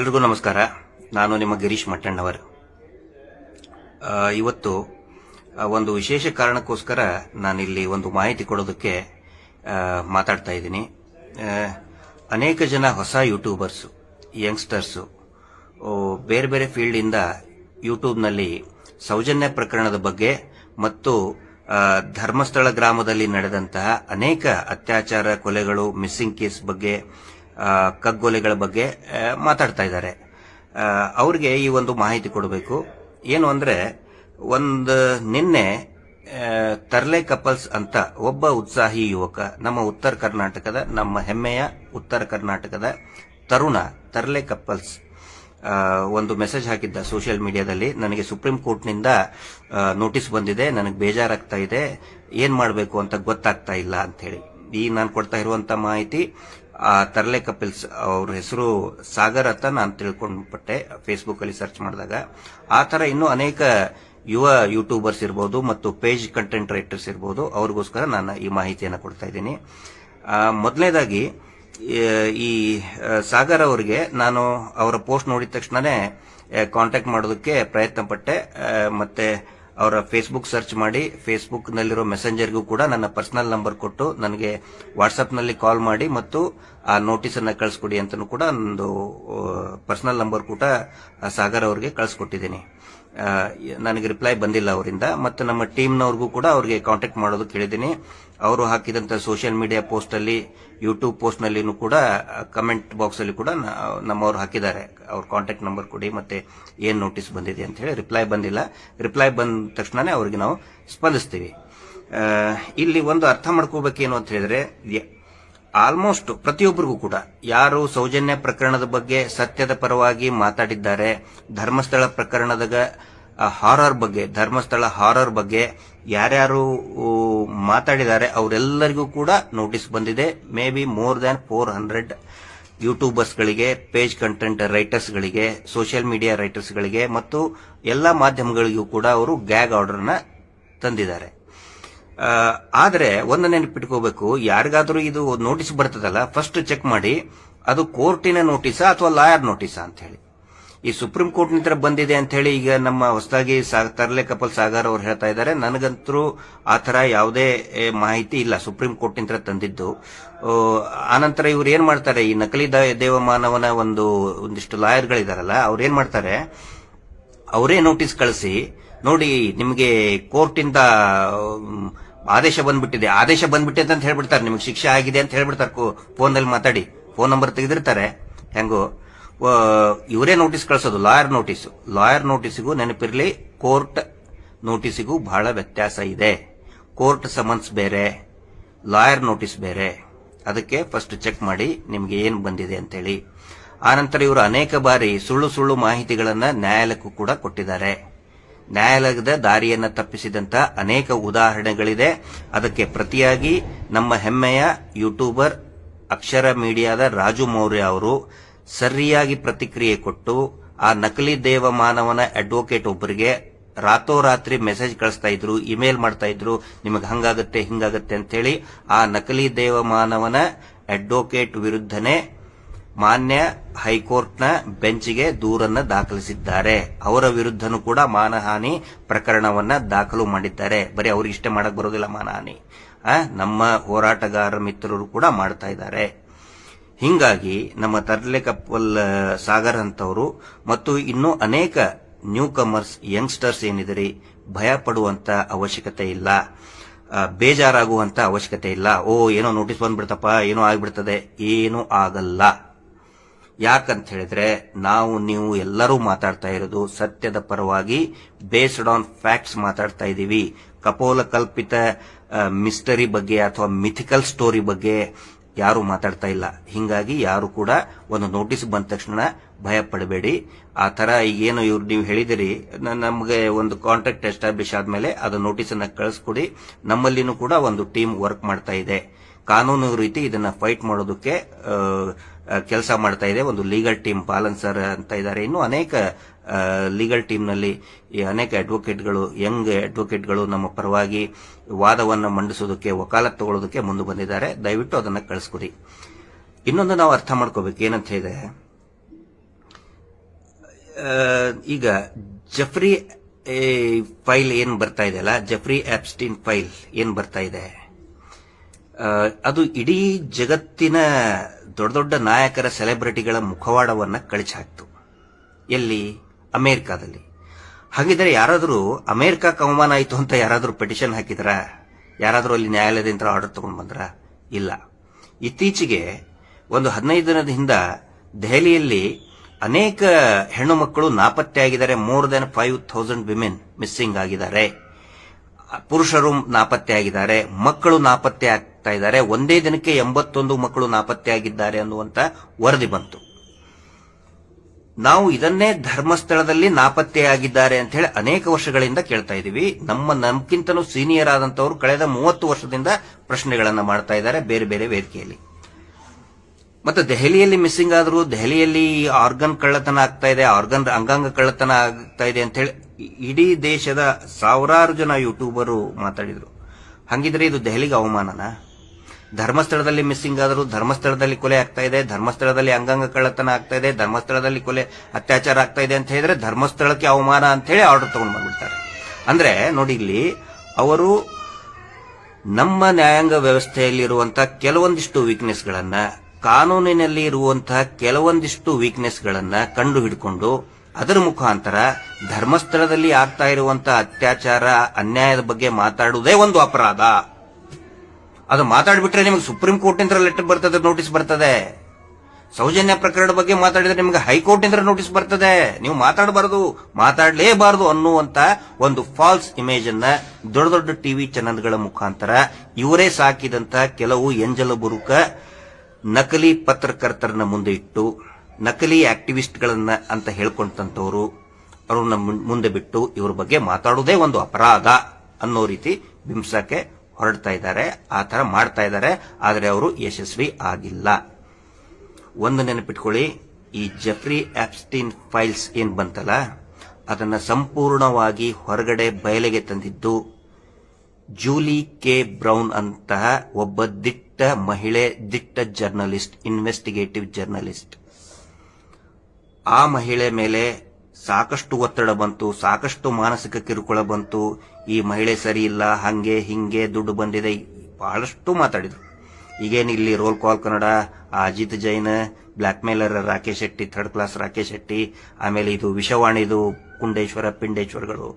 ಎಲ್ರಿಗೂ ನಮಸ್ಕಾರ. ನಾನು ನಿಮ್ಮ ಗಿರೀಶ್ ಮಟ್ಟಣ್ಣವರ್. ಇವತ್ತು ಒಂದು ವಿಶೇಷ ಕಾರಣಕ್ಕೋಸ್ಕರ ನಾನಿಲ್ಲಿ ಒಂದು ಮಾಹಿತಿ ಕೊಡೋದಕ್ಕೆ ಮಾತಾಡ್ತಾ ಇದ್ದೀನಿ. ಅನೇಕ ಜನ ಹೊಸ ಯೂಟ್ಯೂಬರ್ಸು, ಯಂಗ್ಸ್ಟರ್ಸು ಬೇರೆ ಬೇರೆ ಫೀಲ್ಡಿಂದ ಯೂಟ್ಯೂಬ್ನಲ್ಲಿ ಸೌಜನ್ಯ ಪ್ರಕರಣದ ಬಗ್ಗೆ ಮತ್ತು ಧರ್ಮಸ್ಥಳ ಗ್ರಾಮದಲ್ಲಿ ನಡೆದಂತಹ ಅನೇಕ ಅತ್ಯಾಚಾರ, ಕೊಲೆಗಳು, ಮಿಸ್ಸಿಂಗ್ ಕೇಸ್ ಬಗ್ಗೆ ಕಗ್ಗೊಲೆಗಳ ಬಗ್ಗೆ ಮಾತಾಡ್ತಾ ಇದ್ದಾರೆ. ಅವ್ರಿಗೆ ಈ ಒಂದು ಮಾಹಿತಿ ಕೊಡಬೇಕು. ಏನು ಅಂದ್ರೆ, ಒಂದು ನಿನ್ನೆ ತರ್ಲೆ ಕಪಲ್ಸ್ ಅಂತ ಒಬ್ಬ ಉತ್ಸಾಹಿ ಯುವಕ, ನಮ್ಮ ಉತ್ತರ ಕರ್ನಾಟಕದ, ನಮ್ಮ ಹೆಮ್ಮೆಯ ಉತ್ತರ ಕರ್ನಾಟಕದ ತರುಣ ತರ್ಲೆ ಕಪಲ್ಸ್ ಒಂದು ಮೆಸೇಜ್ ಹಾಕಿದ್ದ ಸೋಷಿಯಲ್ ಮೀಡಿಯಾದಲ್ಲಿ. ನನಗೆ ಸುಪ್ರೀಂ ಕೋರ್ಟ್ನಿಂದ ನೋಟಿಸ್ ಬಂದಿದೆ. ನನಗೆ ಬೇಜಾರಾಗ್ತಾ ಇದೆ. ಏನು ಮಾಡಬೇಕು ಅಂತ ಗೊತ್ತಾಗ್ತಾ ಇಲ್ಲ ಅಂತ ಹೇಳಿ. ಈ ನಾನು ಕೊಡ್ತಾ ಇರುವಂಥ ಮಾಹಿತಿ ಆ ತರ್ಲೆ ಕಪಿಲ್ಸ್ ಅವ್ರ ಹೆಸರು ಸಾಗರ್ ಅಂತ ನಾನು ತಿಳ್ಕೊಂಡ್ಬಿಟ್ಟೆ ಫೇಸ್ಬುಕ್ ಅಲ್ಲಿ ಸರ್ಚ್ ಮಾಡಿದಾಗ. ಆ ತರ ಇನ್ನೂ ಅನೇಕ ಯುವ ಯೂಟ್ಯೂಬರ್ಸ್ ಇರ್ಬೋದು ಮತ್ತು ಪೇಜ್ ಕಂಟೆಂಟ್ ರೈಟರ್ಸ್ ಇರ್ಬೋದು. ಅವ್ರಿಗೋಸ್ಕರ ನಾನು ಈ ಮಾಹಿತಿಯನ್ನು ಕೊಡ್ತಾ ಇದ್ದೀನಿ. ಮೊದಲನೇದಾಗಿ ಈ ಸಾಗರ್ ಅವರಿಗೆ ನಾನು ಅವರ ಪೋಸ್ಟ್ ನೋಡಿದ ತಕ್ಷಣನೇ ಕಾಂಟ್ಯಾಕ್ಟ್ ಮಾಡೋದಕ್ಕೆ ಪ್ರಯತ್ನ ಪಟ್ಟೆ ಮತ್ತೆ ಅವರ ಫೇಸ್ಬುಕ್ ಸರ್ಚ್ ಮಾಡಿ ಫೇಸ್ಬುಕ್ ನಲ್ಲಿರೋ ಮೆಸೆಂಜರ್ಗೂ ಕೂಡ ನನ್ನ ಪರ್ಸನಲ್ ನಂಬರ್ ಕೊಟ್ಟು ನನಗೆ ವಾಟ್ಸ್ಆಪ್ನಲ್ಲಿ ಕಾಲ್ ಮಾಡಿ ಮತ್ತು ಆ ನೋಟಿಸ್ ಅನ್ನ ಕಳಿಸ್ಕೊಡಿ ಅಂತಲೂ ಕೂಡ ಒಂದು ಪರ್ಸನಲ್ ನಂಬರ್ ಕೂಡ ಸಾಗರ್ ಅವರಿಗೆ ಕಳಿಸ್ಕೊಟ್ಟಿದ್ದೀನಿ. ನನಗೆ ರಿಪ್ಲೈ ಬಂದಿಲ್ಲ ಅವರಿಂದ ಮತ್ತು ನಮ್ಮ ಟೀಮ್ನವ್ರಿಗೂ ಕೂಡ ಅವರಿಗೆ ಕಾಂಟ್ಯಾಕ್ಟ್ ಮಾಡೋದು ಹೇಳಿದ್ದೀನಿ ಅವರು ಹಾಕಿದಂತ ಸೋಷಿಯಲ್ ಮೀಡಿಯಾ ಪೋಸ್ಟ್ ಅಲ್ಲಿ ಯೂಟ್ಯೂಬ್ ಪೋಸ್ಟ್ ನಲ್ಲಿನೂ ಕೂಡ ಕಮೆಂಟ್ ಬಾಕ್ಸ್ ಅಲ್ಲಿ ಕೂಡ ನಮ್ಮವ್ರು ಹಾಕಿದ್ದಾರೆ. ಅವ್ರ ಕಾಂಟ್ಯಾಕ್ಟ್ ನಂಬರ್ ಕೊಡಿ, ಮತ್ತೆ ಏನ್ ನೋಟಿಸ್ ಬಂದಿದೆ ಅಂತ ಹೇಳಿ ರಿಪ್ಲೈ ಬಂದಿಲ್ಲ. ರಿಪ್ಲೈ ಬಂದ ತಕ್ಷಣನೇ ಅವರಿಗೆ ನಾವು ಸ್ಪಂದಿಸ್ತೀವಿ. ಇಲ್ಲಿ ಒಂದು ಅರ್ಥ ಮಾಡ್ಕೋಬೇಕೇನು ಅಂತ ಹೇಳಿದ್ರೆ ಆಲ್ಮೋಸ್ಟ್ ಪ್ರತಿಯೊಬ್ಬರಿಗೂ ಕೂಡ, ಯಾರು ಸೌಜನ್ಯ ಪ್ರಕರಣದ ಬಗ್ಗೆ ಸತ್ಯದ ಪರವಾಗಿ ಮಾತಾಡಿದ್ದಾರೆ, ಧರ್ಮಸ್ಥಳ ಪ್ರಕರಣದ ಹಾರರ್ ಬಗ್ಗೆ, ಧರ್ಮಸ್ಥಳ ಹಾರರ್ ಬಗ್ಗೆ ಯಾರ್ಯಾರು ಮಾತಾಡಿದ್ದಾರೆ, ಅವರೆಲ್ಲರಿಗೂ ಕೂಡ ನೋಟಿಸ್ ಬಂದಿದೆ. Maybe more than four hundred ಯೂಟ್ಯೂಬರ್ಸ್ಗಳಿಗೆ page content ರೈಟರ್ಸ್ಗಳಿಗೆ ಸೋಷಿಯಲ್ ಮೀಡಿಯಾ ರೈಟರ್ಸ್ಗಳಿಗೆ ಮತ್ತು ಎಲ್ಲ ಮಾಧ್ಯಮಗಳಿಗೂ ಕೂಡ ಅವರು ಗ್ಯಾಗ್ ಆರ್ಡರ್ನ ತಂದಿದ್ದಾರೆ. ಆದ್ರೆ ಒಂದು ನೆನಪಿಟ್ಕೋಬೇಕು, ಯಾರಿಗಾದರೂ ಇದು ನೋಟಿಸ್ ಬರ್ತದಲ್ಲ ಫಸ್ಟ್ ಚೆಕ್ ಮಾಡಿ, ಅದು ಕೋರ್ಟಿನ ನೋಟಿಸಾ ಅಥವಾ ಲಾಯರ್ ನೋಟಿಸಾ ಅಂತ ಹೇಳಿ. ಈ ಸುಪ್ರೀಂ ಕೋರ್ಟ್ ನಿಂತರ ಬಂದಿದೆ ಅಂತ ಹೇಳಿ ಈಗ ನಮ್ಮ ಹೊಸದಾಗಿ ತರಲೆ ಕಪಲ್ ಸಾಗರ್ ಅವರು ಹೇಳ್ತಾ ಇದ್ದಾರೆ. ನನಗಂತರೂ ಆ ತರ ಯಾವುದೇ ಮಾಹಿತಿ ಇಲ್ಲ. ಸುಪ್ರೀಂ ಕೋರ್ಟ್ ನಿಂತರ ತಂದಿದ್ದು. ಆನಂತರ ಇವ್ರು ಏನ್ ಮಾಡ್ತಾರೆ? ಈ ನಕಲಿ ದೇವಮಾನವನ ಒಂದು, ಒಂದಿಷ್ಟು ಲಾಯರ್ಗಳಿದಾರಲ್ಲ, ಅವ್ರು ಏನ್ ಮಾಡ್ತಾರೆ? ಅವರೇ ನೋಟಿಸ್ ಕಳಿಸಿ, ನೋಡಿ, ನಿಮಗೆ ಕೋರ್ಟಿಂದ ಆದೇಶ ಬಂದ್ಬಿಟ್ಟಿದೆ. ಆದೇಶ ಬಂದ್ಬಿಟ್ಟಿದೆ ಅಂತ ಹೇಳ್ಬಿಡ್ತಾರೆ. ನಿಮಗೆ ಶಿಕ್ಷೆ ಆಗಿದೆ ಅಂತ ಹೇಳ್ಬಿಡ್ತಾರೆ. ಫೋನಲ್ಲಿ ಮಾತಾಡಿ. ಫೋನ್ ನಂಬರ್ ತೆಗೆದಿರ್ತಾರೆ. ಹೆಂಗೋ. ಇವರೇ ನೋಟಿಸ್ ಕಳಿಸೋದು ಲಾಯರ್ ನೋಟಿಸ್ ಲಾಯರ್ ನೋಟಿಸ್ಗೂ ನೆನಪಿರಲಿ ಕೋರ್ಟ್ ನೋಟಿಸ್ಗೂ ಬಹಳ ವ್ಯತ್ಯಾಸ ಇದೆ. ಕೋರ್ಟ್ ಸಮನ್ಸ್ ಬೇರೆ ಲಾಯರ್ ನೋಟಿಸ್ ಬೇರೆ. ಅದಕ್ಕೆ ಫಸ್ಟ್ ಚೆಕ್ ಮಾಡಿ ನಿಮ್ಗೆ ಏನ್ ಬಂದಿದೆ ಅಂತೇಳಿ. ಆನಂತರ ಇವರು ಅನೇಕ ಬಾರಿ ಸುಳ್ಳು ಸುಳ್ಳು ಮಾಹಿತಿಗಳನ್ನ ನ್ಯಾಯಾಲಯಕ್ಕೂ ಕೂಡ ಕೊಟ್ಟಿದ್ದಾರೆ. ನ್ಯಾಯಾಲಯದ ದಾರಿಯನ್ನ ತಪ್ಪಿಸಿದಂತ ಅನೇಕ ಉದಾಹರಣೆಗಳಿದೆ. ಅದಕ್ಕೆ ಪ್ರತಿಯಾಗಿ ನಮ್ಮ ಹೆಮ್ಮೆಯ ಯೂಟ್ಯೂಬರ್ ಅಕ್ಷರ ಮೀಡಿಯಾದ ರಾಜು ಮೌರ್ಯ ಅವರು ಸರಿಯಾಗಿ ಪ್ರತಿಕ್ರಿಯೆ ಕೊಟ್ಟು ಆ ನಕಲಿ ದೇವಮಾನವನ ಅಡ್ವೊಕೇಟ್ ಒಬ್ಬರಿಗೆ ರಾತೋರಾತ್ರಿ ಮೆಸೇಜ್ ಕಳಿಸ್ತಾ ಇದ್ರು ಇಮೇಲ್ ಮಾಡ್ತಾ ಇದ್ರು, ನಿಮಗೆ ಹಂಗಾಗತ್ತೆ, ಹಿಂಗಾಗತ್ತೆ ಅಂತೇಳಿ ಆ ನಕಲಿ ದೇವಮಾನವನ ಅಡ್ವೊಕೇಟ್ ವಿರುದ್ಧನೇ ಮಾನ್ಯ ಹೈಕೋರ್ಟ್ನ ಬೆಂಚ್ಗೆ ದೂರನ್ನ ದಾಖಲಿಸಿದ್ದಾರೆ. ಅವರ ವಿರುದ್ಧನೂ ಕೂಡ ಮಾನಹಾನಿ ಪ್ರಕರಣವನ್ನ ದಾಖಲು ಮಾಡಿದ್ದಾರೆ. ಬರೀ ಅವ್ರಿಗೆ ಇಷ್ಟೇ ಮಾಡಕ್ ಬರೋದಿಲ್ಲ ಮಾನಹಾನಿ. ನಮ್ಮ ಹೋರಾಟಗಾರ ಮಿತ್ರರು ಕೂಡ ಮಾಡ್ತಾ ಇದ್ದಾರೆ. ಹಿಂಗಾಗಿ ನಮ್ಮ ತರ್ಲೆ ಕಪ್ಪಲ್ ಸಾಗರ್ ಅಂತವರು ಮತ್ತು ಇನ್ನೂ ಅನೇಕ ನ್ಯೂ ಕಮರ್ಸ್ ಯಂಗ್ಸ್ಟರ್ಸ್ ಏನಿದ್ರಿ ಭಯ ಪಡುವಂತ ಅವಶ್ಯಕತೆ ಇಲ್ಲ. ಬೇಜಾರಾಗುವಂತ ಅವಶ್ಯಕತೆ ಇಲ್ಲ. ಓ, ಏನೋ ನೋಟಿಸ್ ಬಂದ್ಬಿಡ್ತಪ್ಪ, ಏನೋ ಆಗ್ಬಿಡ್ತದೆ. ಏನೂ ಆಗಲ್ಲ. ಯಾಕಂತ ಹೇಳಿದ್ರೆ, ನಾವು, ನೀವು ಎಲ್ಲರೂ ಮಾತಾಡ್ತಾ ಇರೋದು ಸತ್ಯದ ಪರವಾಗಿ ಬೇಸ್ಡ್ ಆನ್ ಫ್ಯಾಕ್ಟ್ಸ್ ಮಾತಾಡ್ತಾ ಇದ್ದೀವಿ. ಕಪೋಲ ಕಲ್ಪಿತ ಮಿಸ್ಟರಿ ಬಗ್ಗೆ ಅಥವಾ ಮಿಥಿಕಲ್ ಸ್ಟೋರಿ ಬಗ್ಗೆ ಯಾರು ಮಾತಾಡ್ತಾ ಇಲ್ಲ. ಹಿಂಗಾಗಿ ಯಾರು ಕೂಡ ಒಂದು ನೋಟಿಸ್ ಬಂದ ತಕ್ಷಣ ಭಯ ಪಡಬೇಡಿ ಆ ತರ ಈಗೇನು ಇವ್ರು ನೀವು ಹೇಳಿದಿರಿ ನಮಗೆ ಒಂದು ಕಾಂಟ್ರಾಕ್ಟ್ ಎಸ್ಟಾಬ್ಲಿಷ್ ಆದ್ಮೇಲೆ ಅದು ನೋಟಿಸ್ ಅನ್ನ ಕಳಿಸ್ಕೊಡಿ. ನಮ್ಮಲ್ಲಿನೂ ಕೂಡ ಒಂದು ಟೀಮ್ ವರ್ಕ್ ಮಾಡ್ತಾ ಇದೆ. ಕಾನೂನು ರೀತಿ ಇದನ್ನ ಫೈಟ್ ಮಾಡೋದಕ್ಕೆ ಕೆಲಸ ಮಾಡ್ತಾ ಇದೆ. ಒಂದು ಲೀಗಲ್ ಟೀಮ್, ಪಾಲನ್ ಸರ್ ಅಂತ ಇದ್ದಾರೆ. ಇನ್ನು ಅನೇಕ ಲೀಗಲ್ ಟೀಮ್ನಲ್ಲಿ ಈ ಅನೇಕ ಅಡ್ವೊಕೇಟ್ಗಳು ಯಂಗ್ ಅಡ್ವೊಕೇಟ್ಗಳು ನಮ್ಮ ಪರವಾಗಿ ವಾದವನ್ನು ಮಂಡಿಸೋದಕ್ಕೆ ವಕಾಲತ್ ತಗೊಳ್ಳೋದಕ್ಕೆ ಮುಂದೆ ಬಂದಿದ್ದಾರೆ. ದಯವಿಟ್ಟು ಅದನ್ನ ಕಳಿಸ್ಕೊಡಿ. ಇನ್ನೊಂದು ನಾವು ಅರ್ಥ ಮಾಡ್ಕೋಬೇಕು. ಏನಂತ ಹೇಳಿದೆ ಈಗ ಜಫ್ರಿ ಫೈಲ್ ಏನು ಬರ್ತಾ ಇದೆ ಅಲ್ಲ? ಜಫ್ರಿ ಆಪ್ಸ್ಟಿನ್ ಫೈಲ್ ಏನು ಬರ್ತಾ ಇದೆ? ಅದು ಇಡೀ ಜಗತ್ತಿನ ದೊಡ್ಡ ದೊಡ್ಡ ನಾಯಕರ ಸೆಲೆಬ್ರಿಟಿಗಳ ಮುಖವಾಡವನ್ನ ಕಳಿಸಾಕ್ತು ಎಲ್ಲಿ? ಅಮೆರಿಕಾದಲ್ಲಿ. ಹಾಗಿದ್ರೆ ಯಾರಾದರೂ ಅಮೇರಿಕಾಕ್ಕೆ ಅವಮಾನ ಆಯಿತು ಅಂತ ಯಾರಾದರೂ ಪೆಟಿಷನ್ ಹಾಕಿದ್ರ? ಯಾರಾದರೂ ಅಲ್ಲಿ ನ್ಯಾಯಾಲಯದಿಂದ ಆರ್ಡರ್ ತಗೊಂಡು ಬಂದ್ರ? ಇಲ್ಲ. ಇತ್ತೀಚೆಗೆ ಒಂದು ಹದಿನೈದು ದಿನದ ಹಿಂದ ದೆಹಲಿಯಲ್ಲಿ ಅನೇಕ ಹೆಣ್ಣು ಮಕ್ಕಳು ನಾಪತ್ತೆ ಆಗಿದ್ದಾರೆ. More than five thousand women missing ಆಗಿದ್ದಾರೆ. ಪುರುಷರು ನಾಪತ್ತೆ ಆಗಿದ್ದಾರೆ. ಮಕ್ಕಳು ನಾಪತ್ತೆ ಆಗ್ತಾ ಇದ್ದಾರೆ. ಒಂದೇ ದಿನಕ್ಕೆ ಎಂಬತ್ತೊಂದು ಮಕ್ಕಳು ನಾಪತ್ತೆ ಆಗಿದ್ದಾರೆ ಅನ್ನುವಂತ ವರದಿ ಬಂತು. ನಾವು ಇದನ್ನೇ ಧರ್ಮಸ್ಥಳದಲ್ಲಿ ನಾಪತ್ತೆಯಾಗಿದ್ದಾರೆ ಅಂತ ಹೇಳಿ ಅನೇಕ ವರ್ಷಗಳಿಂದ ಕೇಳ್ತಾ ಇದೀವಿ ನಮ್ಮ ನಮ್ಗಿಂತನೂ ಸೀನಿಯರ್ ಆದಂತವರು ಕಳೆದ ಮೂವತ್ತು ವರ್ಷದಿಂದ ಪ್ರಶ್ನೆಗಳನ್ನ ಮಾಡ್ತಾ ಇದ್ದಾರೆ ಬೇರೆ ಬೇರೆ ವೇದಿಕೆಯಲ್ಲಿ. ಮತ್ತೆ ದೆಹಲಿಯಲ್ಲಿ ಮಿಸ್ಸಿಂಗ್ ಆದರೂ, ದೆಹಲಿಯಲ್ಲಿ ಆರ್ಗನ್ ಕಳ್ಳತನ ಆಗ್ತಾ ಇದೆ ಆರ್ಗನ್ ಅಂಗಾಂಗ ಕಳ್ಳತನ ಆಗ್ತಾ ಇದೆ ಅಂತ ಹೇಳಿ ಇಡೀ ದೇಶದ ಸಾವಿರಾರು ಜನ ಯೂಟ್ಯೂಬರು ಮಾತಾಡಿದ್ರು. ಹಂಗಿದ್ರೆ ಇದು ದೆಹಲಿಗೆ ಅವಮಾನನ? ಧರ್ಮಸ್ಥಳದಲ್ಲಿ ಮಿಸ್ಸಿಂಗ್ ಆದರೂ ಧರ್ಮಸ್ಥಳದಲ್ಲಿ ಕೊಲೆ ಆಗ್ತಾ ಇದೆ, ಧರ್ಮಸ್ಥಳದಲ್ಲಿ ಅಂಗಾಂಗ ಕಳ್ಳತನ ಆಗ್ತಾ ಇದೆ, ಧರ್ಮಸ್ಥಳದಲ್ಲಿ ಕೊಲೆ ಅತ್ಯಾಚಾರ ಆಗ್ತಾ ಇದೆ ಅಂತ ಹೇಳಿದ್ರೆ ಧರ್ಮಸ್ಥಳಕ್ಕೆ ಅವಮಾನ ಅಂತ ಹೇಳಿ ಆರ್ಡರ್ ತಗೊಂಡು ಬಂದ್ಬಿಡ್ತಾರೆ. ಅಂದ್ರೆ ನೋಡಿ ಇಲ್ಲಿ ಅವರು ನಮ್ಮ ನ್ಯಾಯಾಂಗ ವ್ಯವಸ್ಥೆಯಲ್ಲಿರುವಂತಹ ಕೆಲವೊಂದಿಷ್ಟು ವೀಕ್ನೆಸ್ಗಳನ್ನ ಕಾನೂನಿನಲ್ಲಿ ಇರುವಂತಹ ಕೆಲವೊಂದಿಷ್ಟು ವೀಕ್ನೆಸ್ಗಳನ್ನ ಕಂಡು ಹಿಡ್ಕೊಂಡು ಅದರ ಮುಖಾಂತರ ಧರ್ಮಸ್ಥಳದಲ್ಲಿ ಆಗ್ತಾ ಇರುವಂತಹ ಅತ್ಯಾಚಾರ, ಅನ್ಯಾಯದ ಬಗ್ಗೆ ಮಾತಾಡುವುದೇ ಒಂದು ಅಪರಾಧ. ಅದು ಮಾತಾಡ್ಬಿಟ್ರೆ ನಿಮಗೆ ಸುಪ್ರೀಂ ಕೋರ್ಟ್ನಿಂದ ಲೆಟರ್ ಬರ್ತದೆ ನೋಟಿಸ್ ಬರ್ತದೆ. ಸೌಜನ್ಯ ಪ್ರಕರಣ ಬಗ್ಗೆ ಮಾತಾಡಿದ್ರೆ ನಿಮಗೆ ಹೈಕೋರ್ಟ್ನಿಂದ ನೋಟಿಸ್ ಬರ್ತದೆ. ನೀವು ಮಾತಾಡಬಾರದು, ಮಾತಾಡಲೇಬಾರದು ಅನ್ನುವಂತ ಒಂದು ಫಾಲ್ಸ್ ಇಮೇಜ್ ಅನ್ನ ದೊಡ್ಡ ದೊಡ್ಡ ಟಿವಿ ಚಾನೆಲ್ಗಳ ಮುಖಾಂತರ ಇವರೇ ಸಾಕಿದಂತ ಕೆಲವು ಎಂಜಲ ಬುರುಕ ನಕಲಿ ಪತ್ರಕರ್ತರನ್ನ ಮುಂದೆ ಇಟ್ಟು, ನಕಲಿ ಆಕ್ಟಿವಿಸ್ಟ್ಗಳನ್ನ ಅಂತ ಹೇಳ್ಕೊಂಡಂತವರು ಅವ್ರನ್ನ ಮುಂದೆ ಬಿಟ್ಟು ಇವ್ರ ಬಗ್ಗೆ ಮಾತಾಡೋದೇ ಒಂದು ಅಪರಾಧ ಅನ್ನೋ ರೀತಿ ಬಿಂಬಿಸಕ್ಕೆ ಹೊರಡ್ತಾ ಇದ್ದಾರೆ, ಆ ಥರ ಮಾಡ್ತಾ ಇದ್ದಾರೆ, ಆದರೆ ಅವರು ಯಶಸ್ವಿ ಆಗಿಲ್ಲ. ಒಂದು ನೆನಪಿಟ್ಕೊಳ್ಳಿ, ಈ ಜಫ್ರಿ ಆಪ್ಸ್ಟಿನ್ ಫೈಲ್ಸ್ ಏನು ಬಂತಲ್ಲ? ಅದನ್ನ ಸಂಪೂರ್ಣವಾಗಿ ಹೊರಗಡೆ ಬಯಲಿಗೆ ತಂದಿದ್ದು ಜೂಲಿ ಕೆ ಬ್ರೌನ್ ಅಂತಹ ಒಬ್ಬ ದಿಟ್ಟ ಮಹಿಳೆ, ದಿಟ್ಟ ಜರ್ನಲಿಸ್ಟ್, ಇನ್ವೆಸ್ಟಿಗೇಟಿವ್ ಜರ್ನಲಿಸ್ಟ್. ಆ ಮಹಿಳೆ ಮೇಲೆ ಸಾಕಷ್ಟು ಒತ್ತಡ ಬಂತು, ಸಾಕಷ್ಟು ಮಾನಸಿಕ ಕಿರುಕುಳ ಬಂತು. ಈ ಮಹಿಳೆ ಸರಿ ಇಲ್ಲ, ಹಂಗೆ ಹಿಂಗೆ ದುಡ್ಡು ಬಂದಿದೆ, ಬಹಳಷ್ಟು ಮಾತಾಡಿದ್ರು. ಈಗೇನು ಇಲ್ಲಿ roll call Kannada, Ajit Jain blackmailer Rakesh Shetty third class Rakesh Shetty, ಆಮೇಲೆ ಇದು ವಿಷವಾಣಿದು ಕುಂಡೇಶ್ವರ, ಪಿಂಡೇಶ್ವರಗಳು.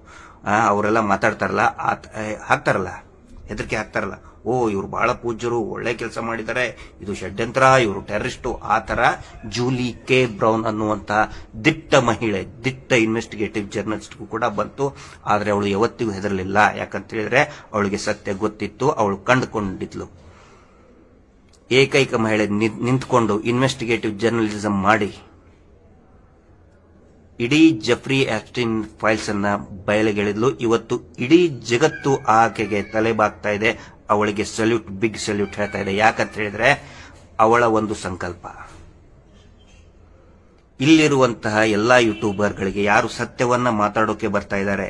ಅವರೆಲ್ಲ ಮಾತಾಡ್ತಾರಲ್ಲ ಹಾಕ್ತಾರಲ್ಲ, ಹೆದರಿಕೆ ಹಾಕ್ತಾರಲ್ಲ. ಓ, ಇವ್ರು ಬಹಳ ಪೂಜ್ಯರು, ಒಳ್ಳೆ ಕೆಲಸ ಮಾಡಿದ್ದಾರೆ ಇದು ಷಡ್ಯಂತ್ರ, ಇವರು ಟೆರರಿಸ್ಟು, ಆ ತರ ಜೂಲಿ ಕೆ ಬ್ರೌನ್ ಅನ್ನುವಂತ ದಿಟ್ಟ ಮಹಿಳೆ, ದಿಟ್ಟ ಇನ್ವೆಸ್ಟಿಗೇಟಿವ್ ಜರ್ನಲಿಸ್ಟ್ ಕೂಡ ಬಂತು. ಆದ್ರೆ ಅವಳು ಯಾವತ್ತಿಗೂ ಹೆದರಲಿಲ್ಲ. ಯಾಕಂತ ಹೇಳಿದ್ರೆ ಅವಳಿಗೆ ಸತ್ಯ ಗೊತ್ತಿತ್ತು, ಅವಳು ಕಂಡುಕೊಂಡಿದ್ಲು. ಏಕೈಕ ಮಹಿಳೆ ನಿಂತ್ಕೊಂಡು ಇನ್ವೆಸ್ಟಿಗೇಟಿವ್ ಜರ್ನಲಿಸಂ ಮಾಡಿ, ಇಡೀ ಜಫ್ರಿ ಆಸ್ಟಿನ್ ಫೈಲ್ಸ್ ಅನ್ನ ಬಯಲಿಗೆಳೆದ್ಲು. ಇವತ್ತು ಇಡೀ ಜಗತ್ತು ಆಕೆಗೆ ತಲೆಬಾಗ್ತಾ ಇದೆ. ಅವಳಿಗೆ ಸಲ್ಯೂಟ್ ಬಿಗ್ ಸಲ್ಯೂಟ್ ಹೇಳ್ತಾ ಇದೆ. ಯಾಕಂತ ಹೇಳಿದ್ರೆ, ಅವಳ ಒಂದು ಸಂಕಲ್ಪ. ಇಲ್ಲಿರುವಂತಹ ಎಲ್ಲಾ ಯೂಟ್ಯೂಬರ್ಗಳಿಗೆ ಯಾರು ಸತ್ಯವನ್ನ ಮಾತಾಡೋಕೆ ಬರ್ತಾ ಇದ್ದಾರೆ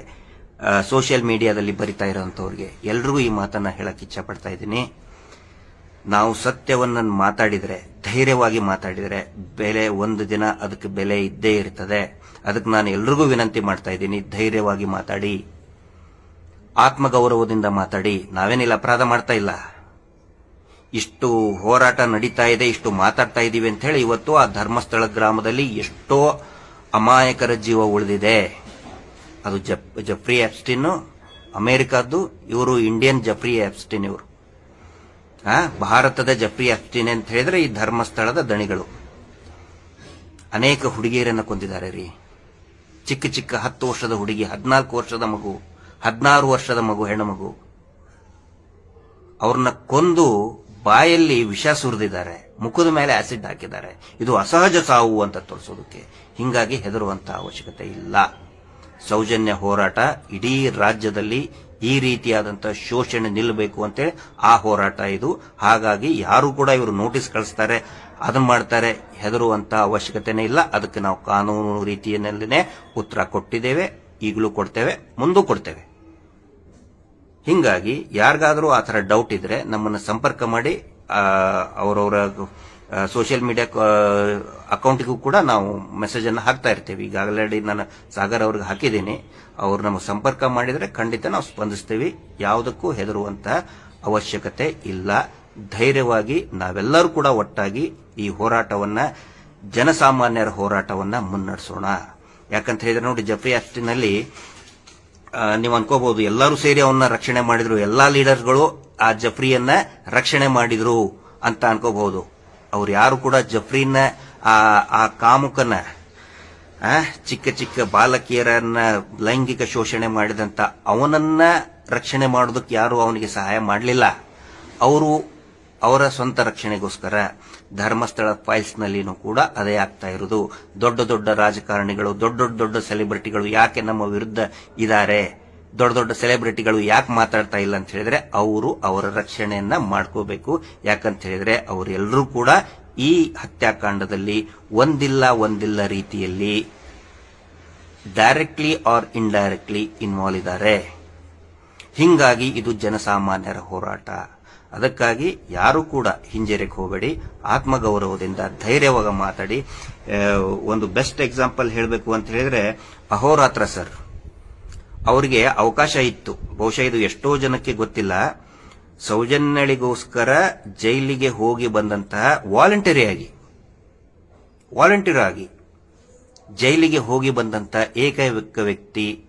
ಸೋಷಿಯಲ್ ಮೀಡಿಯಾದಲ್ಲಿ ಬರಿತಾ ಇರೋಂಥವ್ರಿಗೆ, ಎಲ್ರಿಗೂ ಈ ಮಾತನ್ನ ಹೇಳಕ್ ಇಚ್ಛೆ ಪಡ್ತಾ ಇದ್ದೀನಿ. ನಾವು ಸತ್ಯವನ್ನ ಮಾತಾಡಿದರೆ, ಧೈರ್ಯವಾಗಿ ಮಾತಾಡಿದರೆ, ಬೆಲೆ ಒಂದು ದಿನ ಅದಕ್ಕೆ ಬೆಲೆ ಇದ್ದೇ ಇರ್ತದೆ. ಅದಕ್ಕೆ ನಾನು ಎಲ್ರಿಗೂ ವಿನಂತಿ ಮಾಡ್ತಾ ಇದ್ದೀನಿ, ಧೈರ್ಯವಾಗಿ ಮಾತಾಡಿ. ಆತ್ಮಗೌರವದಿಂದ ಮಾತಾಡಿ, ನಾವೇನಿಲ್ಲ, ಅಪರಾಧ ಮಾಡ್ತಾ ಇಲ್ಲ. ಇಷ್ಟು ಹೋರಾಟ ನಡೀತಾ ಇದೆ, ಇಷ್ಟು ಮಾತಾಡ್ತಾ ಇದ್ದೀವಿ ಅಂತ ಹೇಳಿ ಇವತ್ತು ಆ ಧರ್ಮಸ್ಥಳ ಗ್ರಾಮದಲ್ಲಿ ಎಷ್ಟೋ ಅಮಾಯಕರ ಜೀವ ಉಳಿದಿದೆ. ಅದು ಜಫ್ರಿ ಆಪ್ಸ್ಟಿನ್, ಅಮೆರಿಕದ್ದು, ಇವರು ಇಂಡಿಯನ್ ಜಫ್ರಿ ಆಪ್ಸ್ಟಿನ್ ಇವರು. ಭಾರತದ ಜಫ್ರಿ ಆಪ್ಸ್ಟಿನ್ ಅಂತ ಹೇಳಿದ್ರೆ ಈ ಧರ್ಮಸ್ಥಳದ ದಣಿಗಳು. ಅನೇಕ ಹುಡುಗಿಯರನ್ನ ಕೊಂದಿದ್ದಾರೆ ರೀ. ಚಿಕ್ಕ ಚಿಕ್ಕ ಹತ್ತು ವರ್ಷದ ಹುಡುಗಿ, ಹದಿನಾಲ್ಕು ವರ್ಷದ ಮಗು. ಹದಿನಾರು ವರ್ಷದ ಮಗು, ಹೆಣ್ಣು ಮಗು. ಅವ್ರನ್ನ ಕೊಂದು ಬಾಯಲ್ಲಿ ವಿಷ ಸುರಿದಿದ್ದಾರೆ. ಮುಖದ ಮೇಲೆ ಆಸಿಡ್ ಹಾಕಿದ್ದಾರೆ. ಇದು ಅಸಹಜ ಸಾವು ಅಂತ ತೋರಿಸೋದಕ್ಕೆ ಹಿಂಗಾಗಿ ಹೆದರುವಂತ ಅವಶ್ಯಕತೆ ಇಲ್ಲ. ಸೌಜನ್ಯ ಹೋರಾಟ ಇಡೀ ರಾಜ್ಯದಲ್ಲಿ ಈ ರೀತಿಯಾದಂತಹ ಶೋಷಣೆ ನಿಲ್ಲಬೇಕು ಅಂತೇಳಿ ಆ ಹೋರಾಟ ಇದು. ಹಾಗಾಗಿ ಯಾರು ಕೂಡ ಇವರು ನೋಟಿಸ್ ಕಳಿಸ್ತಾರೆ ಅದನ್ನ ಮಾಡ್ತಾರೆ, ಹೆದರುವಂತ ಅವಶ್ಯಕತೆನೇ ಇಲ್ಲ. ಅದಕ್ಕೆ ನಾವು ಕಾನೂನು ರೀತಿಯಲ್ಲಿನೇ ಉತ್ತರ ಕೊಟ್ಟಿದ್ದೇವೆ, ಈಗಲೂ ಕೊಡ್ತೇವೆ, ಮುಂದೂ ಕೊಡ್ತೇವೆ. ಹಿಂಗಾಗಿ ಯಾರಿಗಾದರೂ ಆ ಥರ ಡೌಟ್ ಇದ್ರೆ ನಮ್ಮನ್ನು ಸಂಪರ್ಕ ಮಾಡಿ ಅವರವರ ಸೋಷಿಯಲ್ ಮೀಡಿಯಾ ಅಕೌಂಟಿಗೂ ಕೂಡ ನಾವು ಮೆಸೇಜ್ ಅನ್ನು ಹಾಕ್ತಾ ಇರ್ತೇವೆ. ಈಗ ಆಲ್ರೆಡಿ ನಾನು ಸಾಗರ್ ಅವ್ರಿಗೆ ಹಾಕಿದ್ದೀನಿ. ಅವ್ರು ನಮಗೆ ಸಂಪರ್ಕ ಮಾಡಿದರೆ ಖಂಡಿತ ನಾವು ಸ್ಪಂದಿಸ್ತೀವಿ. ಯಾವುದಕ್ಕೂ ಹೆದರುವಂತಹ ಅವಶ್ಯಕತೆ ಇಲ್ಲ. ಧೈರ್ಯವಾಗಿ ನಾವೆಲ್ಲರೂ ಕೂಡ ಒಟ್ಟಾಗಿ ಈ ಹೋರಾಟವನ್ನ, ಜನಸಾಮಾನ್ಯರ ಹೋರಾಟವನ್ನ ಮುನ್ನಡೆಸೋಣ. ಯಾಕಂತ ಹೇಳಿದ್ರೆ ನೋಡಿ ಜಫ್ರಿ ಆಸ್ಟಿನಲ್ಲಿ ನೀವು ಅನ್ಕೋಬಹುದು, ಎಲ್ಲರೂ ಸೇರಿ ಅವನ್ನ ರಕ್ಷಣೆ ಮಾಡಿದ್ರು, ಎಲ್ಲಾ ಲೀಡರ್ಗಳು ಆ ಜಫ್ರಿಯನ್ನ ರಕ್ಷಣೆ ಮಾಡಿದ್ರು ಅಂತ ಅನ್ಕೋಬಹುದು. ಅವ್ರು ಯಾರು ಕೂಡ ಜಫ್ರಿನ ಆ ಕಾಮುಕನ ಚಿಕ್ಕ ಚಿಕ್ಕ ಬಾಲಕಿಯರನ್ನ ಲೈಂಗಿಕ ಶೋಷಣೆ ಮಾಡಿದಂತ ಅವನನ್ನ ರಕ್ಷಣೆ ಮಾಡೋದಕ್ಕೆ ಯಾರು ಅವನಿಗೆ ಸಹಾಯ ಮಾಡಲಿಲ್ಲ. ಅವರು ಅವರ ಸ್ವಂತ ರಕ್ಷಣೆಗೋಸ್ಕರ ಧರ್ಮಸ್ಥಳ ಫೈಲ್ಸ್ ನಲ್ಲಿನೂ ಕೂಡ ಅದೇ ಆಗ್ತಾ ಇರೋದು ದೊಡ್ಡ ದೊಡ್ಡ ರಾಜಕಾರಣಿಗಳು, ದೊಡ್ಡ ದೊಡ್ಡ ದೊಡ್ಡ ಸೆಲೆಬ್ರಿಟಿಗಳು ಯಾಕೆ ನಮ್ಮ ವಿರುದ್ಧ ಇದ್ದಾರೆ? ದೊಡ್ಡ ದೊಡ್ಡ ಸೆಲೆಬ್ರಿಟಿಗಳು ಯಾಕೆ ಮಾತಾಡ್ತಾ ಇಲ್ಲ ಅಂತ ಹೇಳಿದ್ರೆ ಅವರು ಅವರ ರಕ್ಷಣೆಯನ್ನ ಮಾಡ್ಕೋಬೇಕು. ಯಾಕಂತ ಹೇಳಿದ್ರೆ ಅವರೆಲ್ಲರೂ ಕೂಡ ಈ ಹತ್ಯಾಕಾಂಡದಲ್ಲಿ ಒಂದಿಲ್ಲ ಒಂದಿಲ್ಲ ರೀತಿಯಲ್ಲಿ ಡೈರೆಕ್ಟ್ಲಿ ಆರ್ ಇನ್ಡೈರೆಕ್ಟ್ಲಿ ಇನ್ವಾಲ್ವ್ ಇದ್ದಾರೆ. ಹಿಂಗಾಗಿ ಇದು ಜನಸಾಮಾನ್ಯರ ಹೋರಾಟ. ಅದಕ್ಕಾಗಿ ಯಾರು ಕೂಡ ಹಿಂಜರಿಕೆ ಹೋಗಬೇಡಿ. ಆತ್ಮಗೌರವದಿಂದ ಧೈರ್ಯವಾಗಿ ಮಾತಾಡಿ. ಒಂದು ಬೆಸ್ಟ್ ಎಕ್ಸಾಂಪಲ್ ಹೇಳಬೇಕು ಅಂತ ಹೇಳಿದ್ರೆ, ಅಹೋರಾತ್ರ ಸರ್. ಅವರಿಗೆ ಅವಕಾಶ ಇತ್ತು. ಬಹುಶಃ ಇದು ಎಷ್ಟೋ ಜನಕ್ಕೆ ಗೊತ್ತಿಲ್ಲ. ಸೌಜನ್ಯಳಿಗೋಸ್ಕರ ಜೈಲಿಗೆ ಹೋಗಿ ಬಂದಂತಹ ವಾಲಂಟರಿ ಆಗಿ. ವಾಲಂಟಿಯರ್ ಆಗಿ. ಜೈಲಿಗೆ ಹೋಗಿ ಬಂದಂತಹ ಏಕೈಕ ವ್ಯಕ್ತಿ,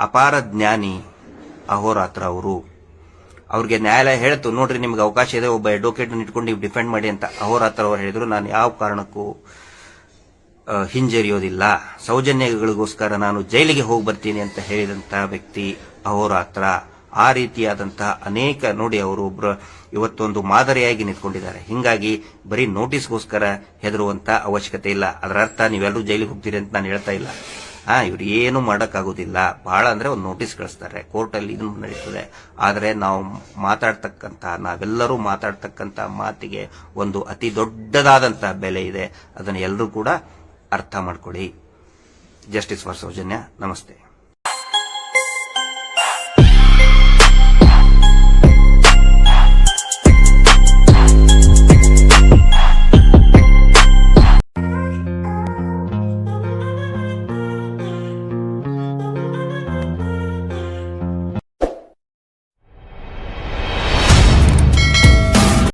ಅಪಾರ ಜ್ಞಾನಿ ಅಹೋರಾತ್ರ ಅವರು. ಅವ್ರಿಗೆ ನ್ಯಾಯಾಲಯ ಹೇಳ್ತು, ನೋಡ್ರಿ ನಿಮ್ಗೆ ಅವಕಾಶ ಇದೆ, ಒಬ್ಬ ಅಡ್ವೊಕೇಟ್ ಇಟ್ಕೊಂಡು ನೀವು ಡಿಫೆಂಡ್ ಮಾಡಿ ಅಂತ ಅಹೋರಾತ್ರ ಅವ್ರು ಹೇಳಿದ್ರು. ನಾನು ಯಾವ ಕಾರಣಕ್ಕೂ ಹಿಂಜರಿಯೋದಿಲ್ಲ. ಸೌಜನ್ಯಗಳಿಗೋಸ್ಕರ ನಾನು ಜೈಲಿಗೆ ಹೋಗಿ ಬರ್ತೀನಿ ಅಂತ ಹೇಳಿದಂತಹ ವ್ಯಕ್ತಿ ಅಹೋರಾತ್ರ ಆ ರೀತಿಯಾದಂತಹ ಅನೇಕ ನೋಡಿ ಅವರು ಒಬ್ರು, ಇವತ್ತೊಂದು ಮಾದರಿಯಾಗಿ ನಿಂತ್ಕೊಂಡಿದ್ದಾರೆ. ಹಿಂಗಾಗಿ ಬರೀ ನೋಟಿಸ್ಗೋಸ್ಕರ ಹೆದರುವಂತ ಅವಶ್ಯಕತೆ ಇಲ್ಲ. ಅದರ ಅರ್ಥ ನೀವೆಲ್ಲರೂ ಜೈಲಿಗೆ ಹೋಗ್ತೀರಿ ಅಂತ ನಾನು ಹೇಳ್ತಾ ಇಲ್ಲ. ಹಾ ಇವ್ರು ಏನು ಮಾಡೋಕ್ಕಾಗೋದಿಲ್ಲ. ಭಾಳ ಅಂದರೆ ಒಂದು ನೋಟಿಸ್ ಕಳಿಸ್ತಾರೆ. ಕೋರ್ಟಲ್ಲಿ ಇದನ್ನು ನಡೀತದೆ. ಆದರೆ ನಾವು ಮಾತಾಡ್ತಕ್ಕಂಥ, ನಾವೆಲ್ಲರೂ ಮಾತಾಡ್ತಕ್ಕಂಥ ಮಾತಿಗೆ ಒಂದು ಅತಿ ದೊಡ್ಡದಾದಂಥ ಬೆಲೆ ಇದೆ. ಅದನ್ನು ಎಲ್ಲರೂ ಕೂಡ ಅರ್ಥ ಮಾಡ್ಕೊಳ್ಳಿ. ಜಸ್ಟಿಸ್ ಫಾರ್ ಸೌಜನ್ಯ ನಮಸ್ತೆ.